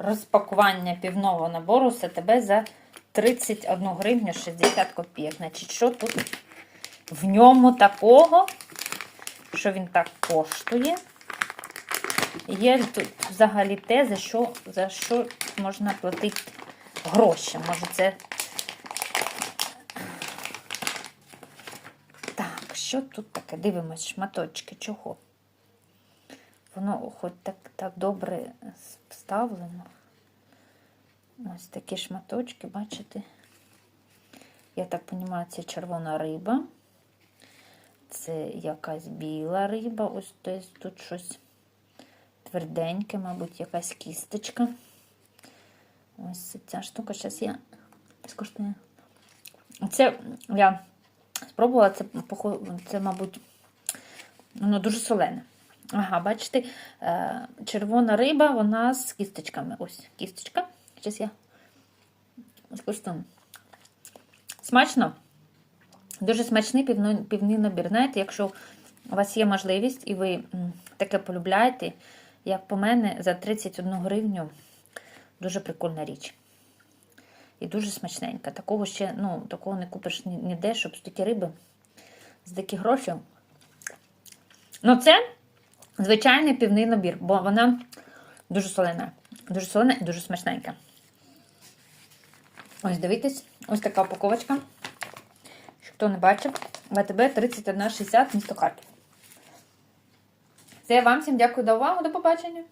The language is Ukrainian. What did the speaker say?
розпакування півного набору СТБ за 31 гривню 60 копійок. Значить, що тут в ньому такого, що він так коштує? Є тут взагалі те, за що, за що можна платити гроші. Може, це. Так, що тут таке? Дивимось, шматочки. Чого? Воно хоч так, так добре вставлено. Ось такі шматочки, бачите? Я так розумію, це червона риба. Це якась біла риба. Ось десь тут щось тверденьке, мабуть, якась кісточка. Ось ця штука. Зараз я скуштую. Це я спробувала, це, це мабуть, воно дуже солене. Ага, бачите, е, червона риба, вона з кісточками. Ось кісточка. Зараз я скуштую. Смачно. Дуже смачний півний, набір. Знаєте, якщо у вас є можливість і ви таке полюбляєте, як по мене, за 31 гривню дуже прикольна річ. І дуже смачненька. Такого ще, ну, такого не купиш ніде, щоб такі риби з такі гроші. Ну, це звичайний півний набір, бо вона дуже солена. Дуже солена і дуже смачненька. Ось дивіться, ось така упаковочка. Хто не бачив, ВТБ 3160 місто Харків. Це вам всім дякую за увагу. До побачення!